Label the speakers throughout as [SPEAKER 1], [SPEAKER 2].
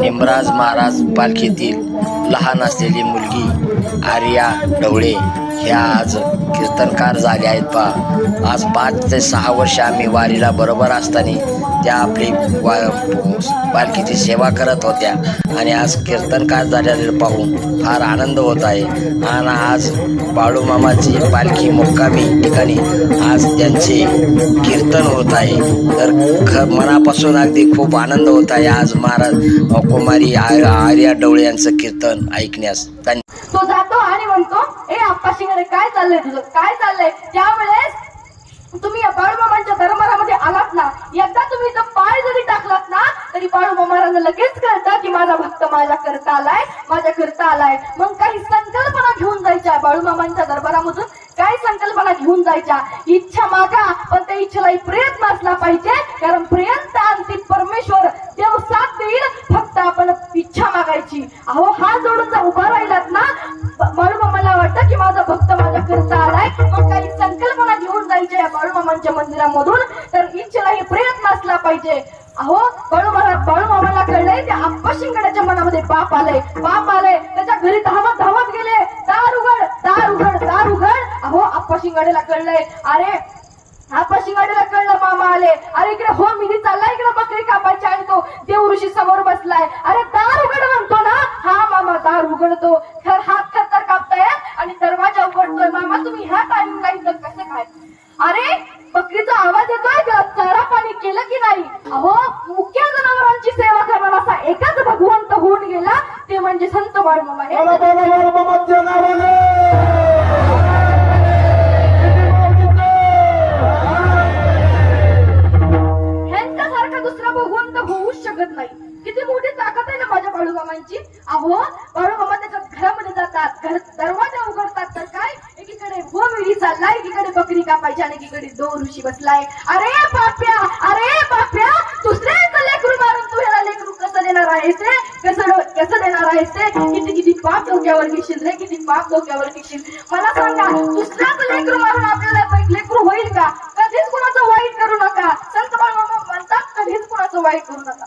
[SPEAKER 1] निमराज महाराज पालखीतील लहान असलेली मुलगी आर्या ढवळे ह्या आज कीर्तनकार झाल्या आहेत पा आज पाच ते सहा वर्ष आम्ही वारीला बरोबर असताना त्या आपली वा पालखीची सेवा करत होत्या. आणि आज कीर्तनकार झालेलं पाहून फार आनंद होत आहे. आणि आज बाळूमामाची पालखी मुक्कामी ठिकाणी आज त्यांचे कीर्तन होत आहे. तर ख मनापासून अगदी खूप आनंद होत आहे. आज महाराज कुमारी आर्या डवळे यांचं कीर्तन ऐकण्यास
[SPEAKER 2] तो जातो आणि म्हणतो ए आप्पा शिंगारे काय चाललंय तुझं? काय चाललंय? त्यावेळेस तुम्ही या बाळूमामांच्या दरबारामध्ये आलात ना एकदा तुम्ही इथं पाय जरी टाकलात ना तरी बाळूमामारांना लगेच कळतं की माझा भक्त माझ्या करता आलाय माझ्या करता आलाय. मग काही संकल्पना घेऊन जायच्या बाळूमामांच्या दरबारामधून काय संकल्पना घेऊन जायच्या. इच्छा मागा पण त्या इच्छेला प्रयत्न असला पाहिजे कारण पाहिजे या बाळूमामांच्या मंदिरामधून. तर इच्छेलाही प्रयत्न असला पाहिजे. अहो बाळूमाला बाळूमामाला कळलंय त्या आप्पा शिंगड्याच्या मनामध्ये पाप आलंय. पाप आलंय. त्याच्या घरी धावत धावत गेले. दार उघड दार उघड दार उघड. अहो आप्पा शिंगाड्याला कळलंय. अरे आप्पा शिंगाड्याला कळलं मामा आले. अरे इकडे हो मिनी चाललाय. इकडे बकरी कापायची आणि तो देव ऋषी समोर बसलाय. अरे दार उघड म्हणतो ना. हा मामा दार उघडतो. खर हात खतर कापताय आणि दरवाजा उघडतोय. मामा तुम्ही ह्या टाइम अरे बकरीचा आवाज येतोय का? चारा पाणी केलं की नाही? अहो मुख्य जनावरांची सेवा करणारा असा एकच भगवंत होऊन गेला ते म्हणजे संत बाळमामा एकीकडे चाललाय एकीकडे बकरी कापायची आणि एकीकडे दो ऋषी बसलाय. अरे बाप्या अरे पाप्या दुसऱ्याचं लेकरू मारून तू ह्याला लेकरू कसं देणार आहेस रे कसं कसं देणार आहेस रे किती किती पाप डोक्यावर घेशील रे? किती पाप डोक्यावर घेशील? मला सांगा दुसऱ्याचं लेकरू मारून आपल्याला लेकरू होईल का? कधीच कुणाचं वाईट करू नका. संत बाळमामा म्हणतात कधीच कुणाचं वाईट करू नका.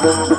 [SPEAKER 3] Thank you.